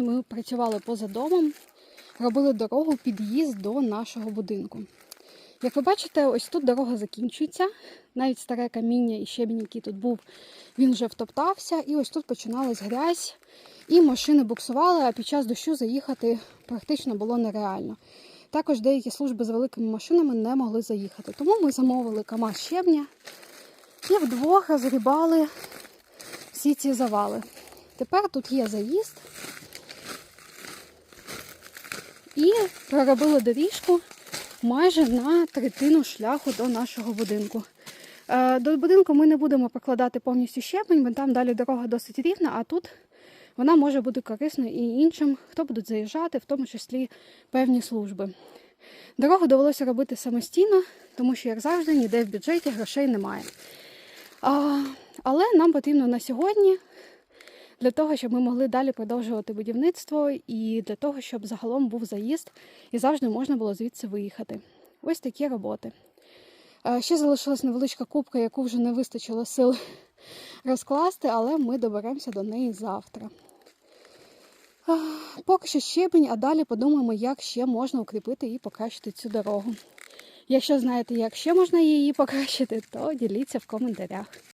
сьогодні ми працювали поза домом, робили дорогу під'їзд до нашого будинку. Як ви бачите, ось тут дорога закінчується. Навіть старе каміння і щебінь, який тут був, він вже втоптався, і ось тут починалась грязь, і машини буксували, а під час дощу заїхати практично було нереально. Також деякі служби з великими машинами не могли заїхати. Тому ми замовили КАМАЗ щебня і вдвох розгрібали всі ці завали. Тепер тут є заїзд. І проробили доріжку майже на третину шляху до нашого будинку. Е, До будинку ми не будемо прокладати повністю щебень, бо там далі дорога досить рівна, а тут вона може бути корисною і іншим, хто будуть заїжджати, в тому числі певні служби. Дорогу довелося робити самостійно, тому що, як завжди, ніде в бюджеті грошей немає. Але нам потрібно на сьогодні для того, щоб ми могли далі продовжувати будівництво і для того, щоб загалом був заїзд і завжди можна було звідси виїхати. Ось такі роботи. Е, Ще залишилась невеличка кубка, яку вже не вистачило сил розкласти, але ми доберемося до неї завтра. Поки що щебень, а далі подумаємо, як ще можна укріпити і покращити цю дорогу. Якщо знаєте, як ще можна її покращити, то діліться в коментарях.